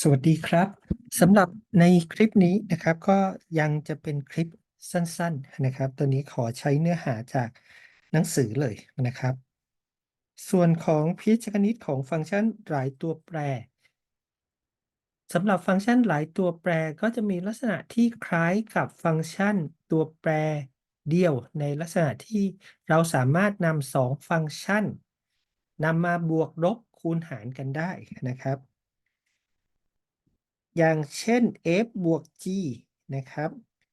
สวัสดีครับสำหรับในคลิปนี้นะครับก็ยังจะเป็นคลิปสั้นๆนะครับ ตัวนี้ขอใช้เนื้อหาจากหนังสือเลยนะครับ ส่วนของพิจคณิตของฟังก์ชันหลายตัวแปรสำหรับฟังก์ชันหลายตัวแปรก็จะมีลักษณะที่คล้ายกับฟังก์ชันตัวแปรเดียว ในลักษณะที่เราสามารถนำสองฟังก์ชันนำมาบวกลบคูณหารกันได้นะครับ อย่างเช่น f บวก g นะครับ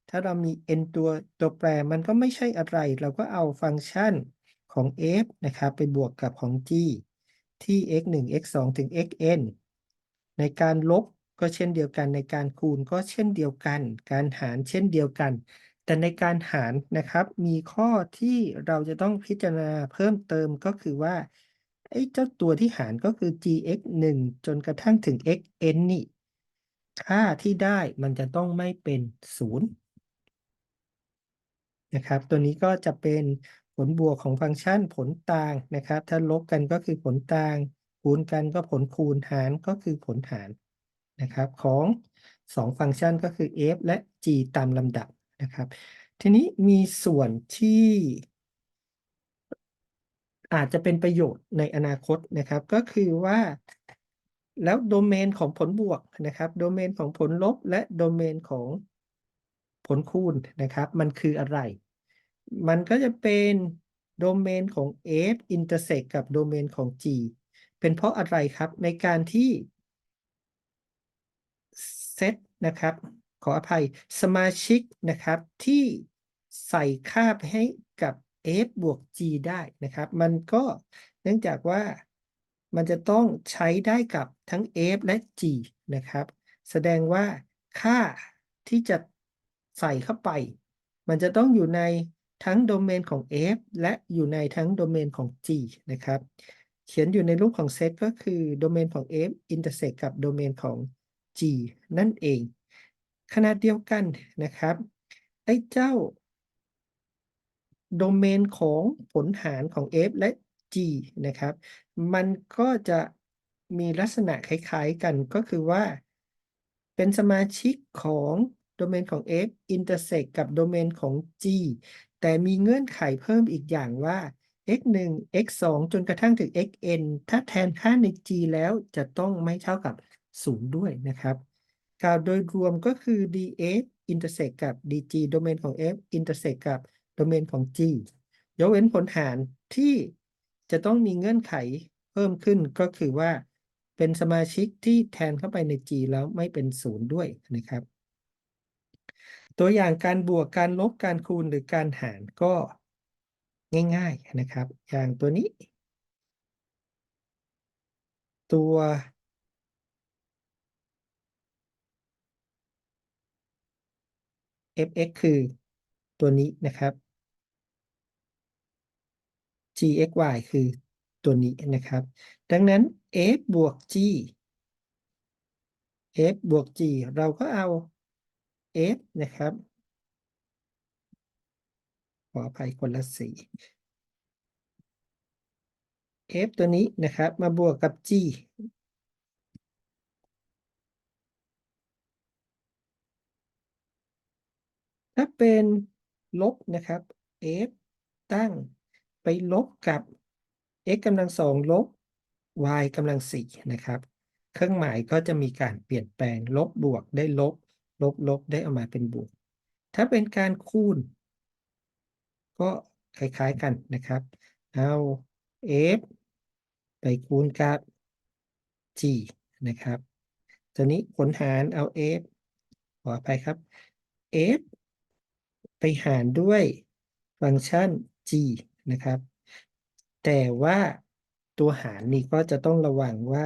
ถ้าเรามี n ตัวตัวแปรมันก็ไม่ใช่อะไร เราก็เอาฟังก์ชันของ f นะครับ ไปบวกกับของ g ที่ x 1 x 2ถึง xn ในการลบก็เช่นเดียวกัน ในการคูณก็เช่นเดียวกัน การหารเช่นเดียวกัน แต่ในการหารนะครับ มีข้อที่เราจะต้องพิจารณาเพิ่มเติมก็คือว่าไอ้เจ้าตัวที่หารก็คือ gx 1จนกระทั่งถึง xn นี่ ค่าที่ได้มันจะต้องไม่เป็นศูนย์นะครับ ตัวนี้ก็จะเป็นผลบวกของฟังก์ชันผลต่างนะครับ ถ้าลบกันก็คือผลต่าง คูณกันก็ผลคูณหารก็คือผลหารนะครับ ของสองฟังก์ชันก็คือ f และ g ตามลำดับนะครับ ทีนี้มีส่วนที่ อาจจะเป็นประโยชน์ในอนาคตนะครับ ก็คือว่า แล้วโดเมนของผลบวกนะครับ โดเมนของผลลบ และโดเมนของผลคูณนะครับ มันคืออะไร มันก็จะเป็นโดเมนของ f intersect กับโดเมนของ g เป็นเพราะอะไรครับในการที่เซตนะครับ ขออภัยสมาชิกนะครับที่ใส่ค่าให้กับ f บวก g ได้นะครับ มันก็เนื่องจากว่า มันจะต้องใช้ได้กับทั้ง f และ g นะครับ แสดงว่าค่าที่จะใส่เข้าไป มันจะต้องอยู่ในทั้งโดเมนของ f และอยู่ในทั้งโดเมนของ g นะครับ เขียนอยู่ในรูปของเซตก็คือโดเมนของ f intersect กับโดเมนของ g นั่นเองขนาดเดียวกันนะครับไอ้เจ้าโดเมนของผลหารของ f และ g นะครับ มันก็จะมีลักษณะคล้ายๆกันก็คือว่า เป็นสมาชิกของโดเมนของ f intersect กับโดเมนของ g แต่มีเงื่อนไขเพิ่มอีกอย่างว่า x 1 x 2จนกระทั่งถึง xn ถ้าแทนค่าใน g แล้วจะต้องไม่เท่ากับ 0 ด้วยนะครับกล่าวโดยรวมก็คือ df intersect กับ dg โดเมนของ f intersect กับโดเมนของ g ยกเว้นผลหารที่ จะต้องมีเงื่อนไขเพิ่มขึ้นก็คือว่า เป็นสมาชิกที่แทนเข้าไปใน g แล้วไม่เป็นศูนย์ด้วยนะครับ ตัวอย่างการบวกการลบการคูณหรือการหารก็ง่ายๆนะครับ อย่างตัวนี้ ตัว fx คือตัวนี้นะครับ gxy คือตัวนี้นะครับ ดังนั้น f บวก g f บวก g เราก็เอา f นะครับ ขออภัยคนละสี f ตัวนี้นะครับ มาบวกกับ g ถ้าเป็นลบนะครับ f ตั้ง ไปลบกับ x กำลังสองลบ y กำลังสี่นะครับ เครื่องหมายก็จะมีการเปลี่ยนแปลงลบบวกได้ลบ ลบลบได้ออกมาเป็นบวก ถ้าเป็นการคูณ ก็คล้ายๆกันนะครับ เอา f ไปคูณกับ g นะครับตอนนี้ผลหารเอา f ขออภัยครับ f ไปหารด้วยฟังก์ชัน g นะครับ แต่ว่าตัวหารนี่ก็จะต้องระวังว่า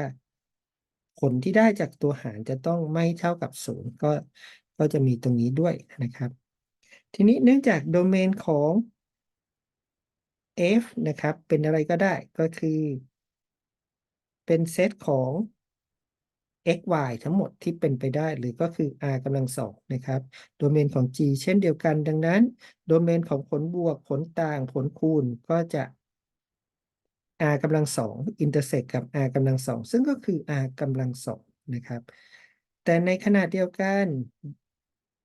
ผลที่ได้จากตัวหารจะต้องไม่เท่ากับศูนย์ก็ก็จะมีตรงนี้ด้วยนะครับ ทีนี้เนื่องจากโดเมนของ f นะครับ เป็นอะไรก็ได้ก็คือ เป็นเซตของ x y ทั้งหมดที่เป็นไปได้หรือก็คือ r กำลังสองนะครับ โดเมนของ g เช่นเดียวกันดังนั้น โดเมนของผลบวกผลต่างผลคูณก็จะ r กำลังสอง intersect กับ r กำลังสองซึ่งก็คือ r กำลังสองนะครับ แต่ในขณะเดียวกัน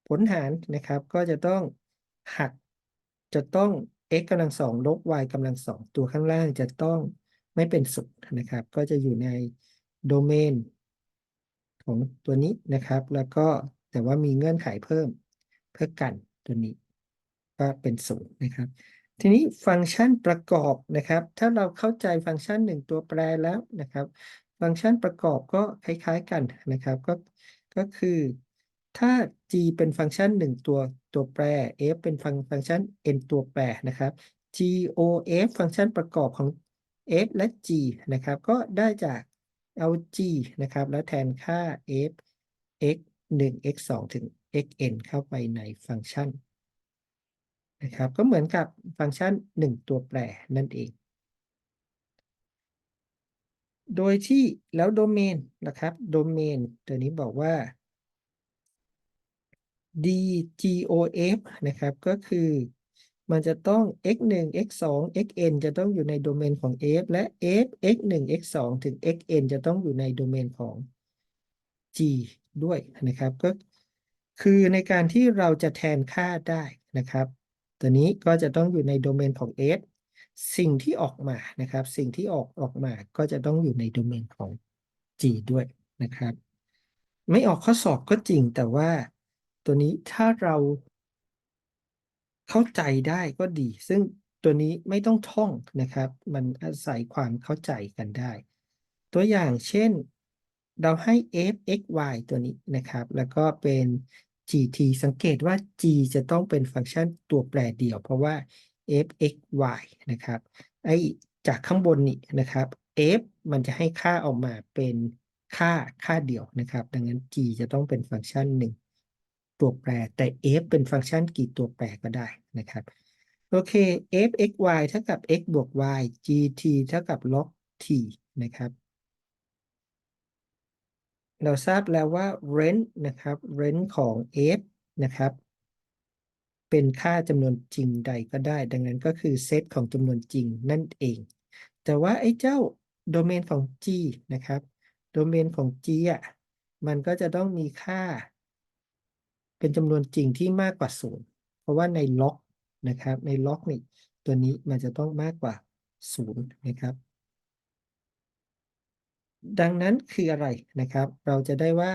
ผลหารนะครับก็จะต้องหักจะต้อง x กำลังสองลบ y กำลังสองตัวข้างล่างจะต้องไม่เป็นศูนย์นะครับ ก็จะอยู่ในโดเมน ของตัวนี้นะครับ แล้วก็แต่ว่ามีเงื่อนไขเพิ่มเพื่อกันตัวนี้ก็เป็นศูนย์นะครับ ทีนี้ฟังก์ชันประกอบนะครับ ถ้าเราเข้าใจฟังก์ชันหนึ่งตัวแปรแล้วนะครับ ฟังก์ชันประกอบก็คล้าย ๆกันนะครับ ก็ก็คือถ้า g เป็นฟังก์ชันหนึ่งตัวตัวแปร f เป็นฟังฟังก์ชัน n ตัวแปรนะครับ g o f ฟังก์ชันประกอบของ f และ g นะครับ ก็ได้จาก เอา g นะครับ แล้วแทนค่า f x 1 x 2ถึง xn เข้าไปในฟังก์ชันนะครับ ก็เหมือนกับฟังก์ชัน 1 ตัวแปรนั่นเอง โดยที่แล้วโดเมนนะครับ โดเมนตัวนี้บอกว่า dgof นะครับ ก็คือ มันจะต้อง x 1 x 2 xn จะต้องอยู่ในโดเมนของ f และ f x 1 x 2ถึง xn จะต้องอยู่ในโดเมนของ g ด้วยนะครับก็คือในการที่เราจะแทนค่าได้นะครับ ตัวนี้ก็จะต้องอยู่ในโดเมนของ f สิ่งที่ออกมานะครับ สิ่งที่ออกออกมาก็จะต้องอยู่ในโดเมนของ g ด้วยนะครับ ไม่ออกข้อสอบก็จริงแต่ว่าตัวนี้ถ้าเรา เข้าใจได้ก็ดี ซึ่งตัวนี้ไม่ต้องท่องนะครับ มันอาศัยความเข้าใจกันได้ ตัวอย่างเช่น เราให้ f x y ตัวนี้นะครับ แล้วก็เป็น gt สังเกตว่า g จะต้องเป็นฟังก์ชันตัวแปรเดียว เพราะว่า f x y นะครับ ไอจากข้างบนนี้นะครับ f มันจะให้ค่าออกมาเป็นค่าค่าเดียวนะครับ ดังนั้น g จะต้องเป็นฟังก์ชันหนึ่ง ตัวแปรแต่ f เป็นฟังก์ชันกี่ตัวแปรก็ได้นะครับโอเค f x y เท่ากับ x บวก y gt เท่ากับ log t นะครับ เราทราบแล้วว่า rent นะครับ rent ของ f นะครับ เป็นค่าจำนวนจริงใดก็ได้ ดังนั้นก็คือเซตของจำนวนจริงนั่นเอง แต่ว่าไอ้เจ้าโดเมนของ g นะครับ โดเมนของ g อะ มันก็จะต้องมีค่า เป็นจำนวนจริงที่มากกว่าศูนย์เพราะว่าในล็อกนะครับ ในล็อกนี่ตัวนี้มันจะต้องมากกว่าศูนย์นะครับ ดังนั้นคืออะไรนะครับ เราจะได้ว่า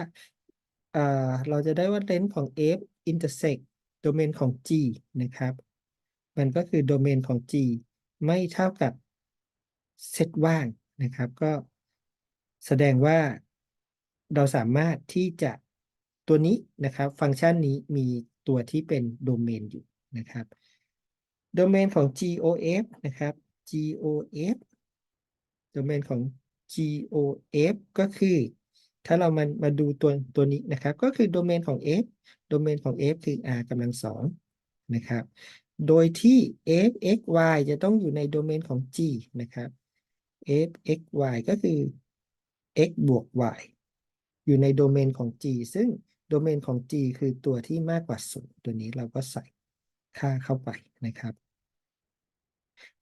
เราจะได้ว่าเลนส์ของ f intersect โดเมนของ g นะครับ มันก็คือโดเมนของ g ไม่เท่ากับเซตว่างนะครับ ก็แสดงว่าเราสามารถที่จะ ตัวนี้นะครับ ฟังก์ชันนี้มีตัวที่เป็นโดเมนอยู่นะครับ โดเมนของ GOF นะครับ GOF โดเมนของ GOF ก็คือ ถ้าเรามามาดูตัวตัวนี้นะครับ ก็คือโดเมนของ f โดเมนของ f คือ r กำลังสองนะครับ โดยที่ f x y จะต้องอยู่ในโดเมนของ g นะครับ f x y ก็คือ x บวก y อยู่ในโดเมนของ g ซึ่ง โดเมนของ g คือตัวที่มากกว่าศูนย์ตัวนี้เราก็ใส่ค่าเข้าไปนะครับ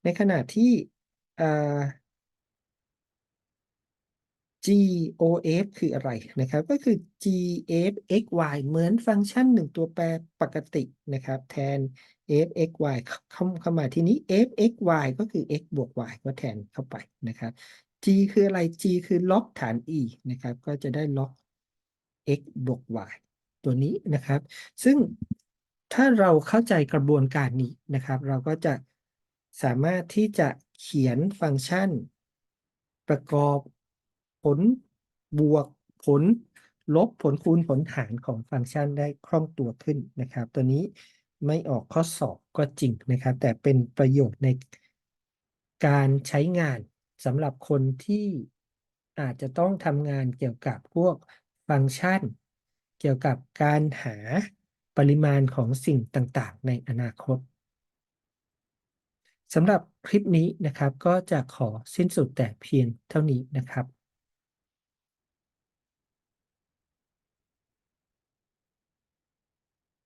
ในขณะที่ GOF คืออะไรนะครับ ก็คือ GF xy เหมือนฟังก์ชันหนึ่งตัวแปรปกตินะครับ แทน f xy เข้าเข้ามาที่นี้ f xy ก็คือ x บวก y ก็แทนเข้าไปนะครับ g คืออะไร g คือล็อกฐาน e นะครับ ก็จะได้ล็อก x บวก y ตัวนี้นะครับ ซึ่งถ้าเราเข้าใจกระบวนการนี้นะครับ เราก็จะสามารถที่จะเขียนฟังก์ชัน ประกอบผลบวกผล ลบผลคูณผลหารของฟังก์ชันได้คล่องตัวขึ้นนะครับ ตัวนี้ไม่ออกข้อสอบก็จริงนะครับ แต่เป็นประโยชน์ในการใช้งานสำหรับคนที่อาจจะต้องทำงานเกี่ยวกับพวก ฟังก์ชัน เกี่ยวกับการหาปริมาณของสิ่งต่างๆ ในอนาคตสำหรับคลิปนี้นะครับก็จะขอสิ้นสุดแต่เพียงเท่านี้นะครับ